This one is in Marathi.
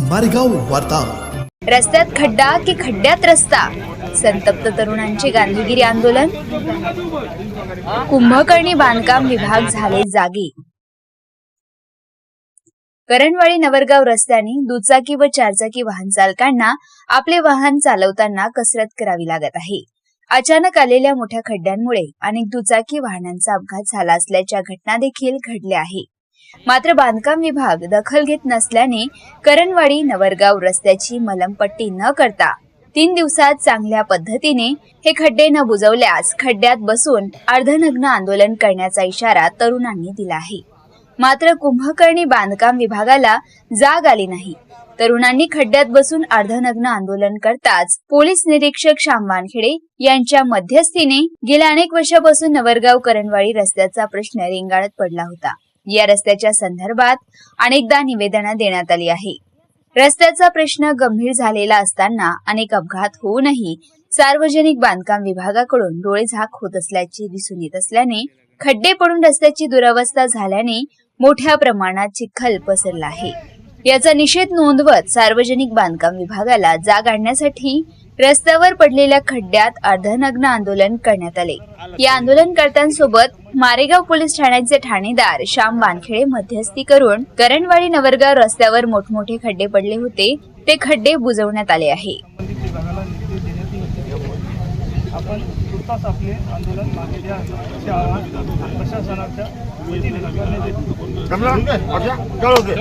मारेगाव वार्ता. रस्त्यात खड्डा की खड्ड्यात रस्ता? संतप्त तरुणांचे गांधीगिरी आंदोलन? कुंभकर्णी बांधकाम विभाग झाले जागी. करणवाडी नवरगाव रस्त्याने दुचाकी व चारचाकी वाहन चालकांना आपले वाहन चालवताना कसरत करावी लागत आहे. अचानक आलेल्या मोठ्या खड्ड्यांमुळे अनेक दुचाकी वाहनांचा अपघात झाला असल्याच्या घटना देखील घडल्या आहे मात्र बांधकाम विभाग दखल घेत नसल्याने करणवाडी नवरगाव रस्त्याची मलमपट्टी न करता तीन दिवसात चांगल्या पद्धतीने हे खड्डे न बुजवल्यास खड्ड्यात बसून अर्धनग्न आंदोलन करण्याचा इशारा तरुणांनी दिला आहे. मात्र कुंभकर्णी बांधकाम विभागाला जाग आली नाही. तरुणांनी खड्ड्यात बसून अर्धनग्न आंदोलन करताच पोलीस निरीक्षक श्याम वानखेडे यांच्या मध्यस्थीने गेल्या अनेक वर्षापासून नवरगाव करणवाडी रस्त्याचा प्रश्न रेंगाळत पडला होता. या रस्त्याच्या संदर्भात अनेकदा निवेदनं देण्यात आली आहे. रस्त्याचा प्रश्न गंभीर झालेला असताना अनेक अपघात होऊनही सार्वजनिक बांधकाम विभागाकडून डोळे झाक होत असल्याचे दिसून येत असल्याने खड्डे पडून रस्त्याची दुरावस्था झाल्याने मोठ्या प्रमाणात चिखल पसरला आहे. याचा निषेध नोंदवत सार्वजनिक बांधकाम विभागाला जाग आणण्यासाठी रस्त्यावर पडलेल्या खड्ड्यात अर्धनग्न आंदोलन करण्यात आले. या आंदोलनकर्त्यांसोबत मारेगाव पोलीस ठाण्याचे ठाणेदार श्याम वानखेडे मध्यस्थी करून करणवाडी नवरगाव रस्त्यावर मोठमोठे खड्डे पडले होते. ते खड्डे बुजवण्यात आले आहे. आपण तुर्तास आपले आंदोलन मागे द्या असे आवाहन प्रशासनाच्या वतीने करण्यात येते.